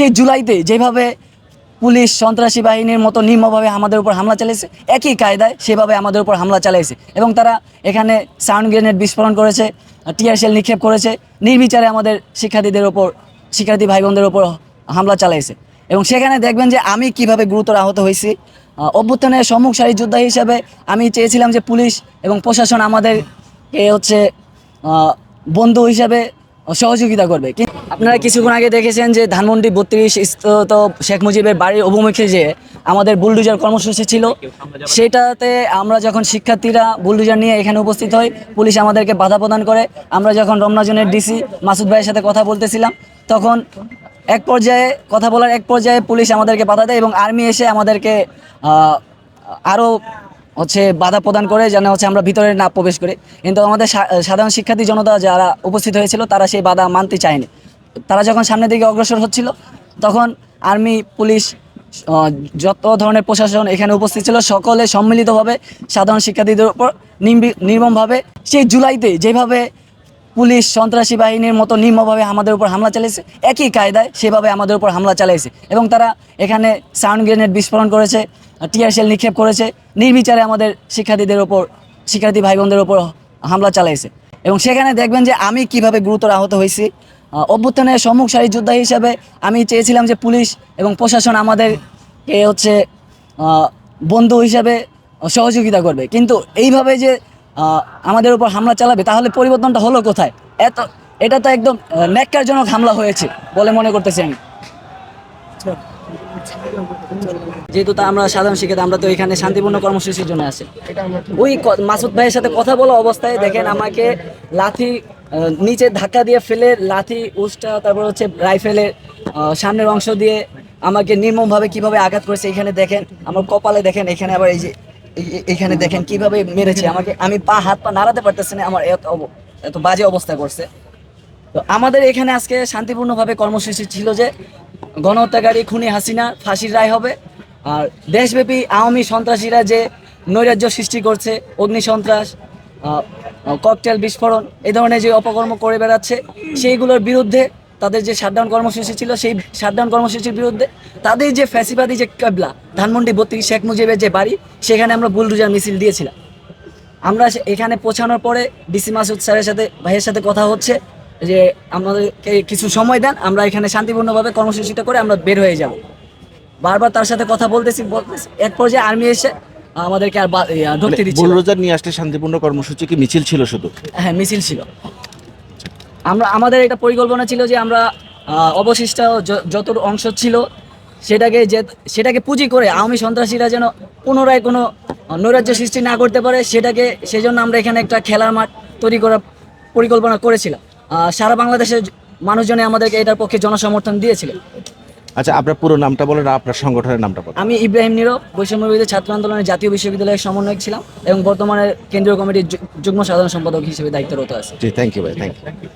সেই জুলাইতে যেভাবে পুলিশ, সন্ত্রাসী বাহিনীর মতো নিম্নভাবে আমাদের উপর হামলা চালিয়েছে, একই কায়দায় সেভাবে আমাদের উপর হামলা চালিয়েছে এবং তারা এখানে সাউন্ড গ্রেনেড বিস্ফোরণ করেছে টিয়ারশেল নিক্ষেপ করেছে, নির্বিচারে আমাদের শিক্ষার্থীদের ওপর শিক্ষার্থী ভাই বোনদের ওপর হামলা চালাইছে এবং সেখানে দেখবেন যে আমি কীভাবে গুরুতর আহত হয়েছি। অভ্যুত্থানের সম্মুখ সারি যোদ্ধা হিসাবে আমি চেয়েছিলাম যে পুলিশ এবং প্রশাসন আমাদেরকে হচ্ছে বন্ধু হিসাবে সহযোগিতা করবে। আপনারা কিছুক্ষণ আগে দেখেছেন যে ধানমন্ডি বত্রিশ স্থিত শেখ মুজিবের বাড়ির অভিমুখে যে আমাদের বুলডুজার কর্মসূচি ছিল, সেটাতে আমরা যখন শিক্ষার্থীরা বুলডুজার নিয়ে এখানে উপস্থিত হই, পুলিশ আমাদেরকে বাধা প্রদান করে। আমরা যখন রমনাজনের ডিসি মাসুদ ভাইয়ের সাথে কথা বলতেছিলাম, তখন এক পর্যায়ে, কথা বলার এক পর্যায়ে পুলিশ আমাদেরকে বাধা দেয় এবং আর্মি এসে আমাদেরকে আরও হচ্ছে বাধা প্রদান করে যেন হচ্ছে আমরা ভিতরে না প্রবেশ করি। কিন্তু আমাদের সাধারণ শিক্ষার্থী জনতা যারা উপস্থিত হয়েছিল, তারা সেই বাধা মানতে চায়নি। তারা যখন সামনের দিকে অগ্রসর হচ্ছিল, তখন আর্মি, পুলিশ যত ধরনের প্রশাসন এখানে উপস্থিত ছিল, সকলে সম্মিলিতভাবে সাধারণ শিক্ষার্থীদের উপর নির্মমভাবে সেই জুলাইতে যেভাবে পুলিশ সন্ত্রাসী বাহিনীর মতো নির্মভাবে আমাদের উপর হামলা চালিয়েছে, একই কায়দায় সেভাবে আমাদের উপর হামলা চালিয়েছে। এবং তারা এখানে সাউন্ড গ্রেনেড বিস্ফোরণ করেছে টিয়ারশেল নিক্ষেপ করেছে। নির্বিচারে আমাদের শিক্ষার্থীদের ওপর, শিক্ষার্থী ভাই বোনদের ওপর হামলা চালাইছে। এবং সেখানে দেখবেন যে আমি কীভাবে গুরুতর আহত হয়েছি। অভ্যুত্থানের সম্মুখ সারি যোদ্ধা হিসাবে আমি চেয়েছিলাম যে পুলিশ এবং প্রশাসন আমাদেরকে হচ্ছে বন্ধু হিসাবে সহযোগিতা করবে। কিন্তু এইভাবে যে আমাদের উপর হামলা চালাবে, তাহলে পরিবর্তনটা হলো কোথায়? এত, এটা তো একদম ন্যাক্কারজনক হামলা হয়েছে বলে মনে করতেছি আমি। যেহেতু তা আমরা সাধারণ শিক্ষিত আমরা তো এখানে শান্তিপূর্ণ কর্মসূচির জন্য আছি। ওই মাসুদ ভাইয়ের সাথে কথা বলা অবস্থায় দেখেন আমাকে লাথি নিচে ধাক্কা দিয়ে ফেলে লাথি, উষ্টা, তারপর হচ্ছে রাইফেলের সামনের অংশ দিয়ে আমাকে নির্মমভাবে কীভাবে আঘাত করেছে এখানে দেখেন, আমার কপালে দেখেন, এখানে আবার এই যে এখানে দেখেন কীভাবে মেরেছে আমাকে, আমি পা, হাত, পা নাড়াতে পারতেছি না, আমার এত এত বাজে অবস্থা করছে। তো আমাদের এখানে আজকে শান্তিপূর্ণভাবে কর্মসূচি ছিল যে গণহত্যাকারী খুনি হাসিনা ফাঁসির রায় হবে। আর দেশব্যাপী আওয়ামী সন্ত্রাসীরা যে নৈরাজ্য সৃষ্টি করছে, অগ্নি সন্ত্রাস ককটেল বিস্ফোরণ, এ ধরনের যে অপকর্ম করে বেড়াচ্ছে, সেইগুলোর বিরুদ্ধে তাদের যে শাটডাউন কর্মসূচি ছিল, সেই শাটডাউন কর্মসূচির বিরুদ্ধে তাদের যে ফ্যাসিবাদী যে কাবলা, ধানমন্ডি বত্রিশ শেখ মুজিবের যে বাড়ি, সেখানে আমরা বুলডুজার মিছিল দিয়েছিলাম। আমরা এখানে পৌঁছানোর পরে ডিসি মাসুদ স্যারের সাথে, ভাইয়ের সাথে কথা হচ্ছে। যে আমাদেরকে কিছু সময় দেন আমরা এখানে শান্তিপূর্ণভাবে কর্মসূচিটা করে আমরা বের হয়ে যাব। বারবার তার সাথে কথা বলতেছি বলতেছি। এক পর্যায়ে আর্মি এসে আমাদেরকে আর ইয়া, ঢুকতে দিচ্ছে না। বুলরোজার নিয়ে আসলে শান্তিপূর্ণ কর্মসূচি কি মিছিল ছিল শুধু? হ্যাঁ মিছিল ছিল। আমরা আমাদের এটা পরিকল্পনা ছিল যে আমরা অবশিষ্ট যত অংশ ছিল সেটাকে যে সেটাকে পুঁজি করে আওয়ামী সন্ত্রাসীরা যেন পুনরায় কোনো নৈরাজ্য সৃষ্টি না করতে পারে সেটাকে সেজন্য আমরা এখানে একটা খেলার মাঠ তৈরি করার পরিকল্পনা করেছিলাম। সারা বাংলাদেশের মানুষজনে আমাদেরকে এটার পক্ষে জনসমর্থন দিয়েছিলেন আচ্ছা আপনার পুরো নামটা বলেন আপনার সংগঠনের নামটা বলেন। আমি ইব্রাহিম নীরব বৈষম্য বিরোধী ছাত্র আন্দোলনের জাতীয় বিশ্ববিদ্যালয়ের সমন্বয়ক ছিলাম এবং বর্তমানে কেন্দ্রীয় কমিটির যুগ্ম সাধারণ সম্পাদক হিসেবে দায়িত্বরত আছে। জি থ্যাংক ইউ ভাই থ্যাংক ইউ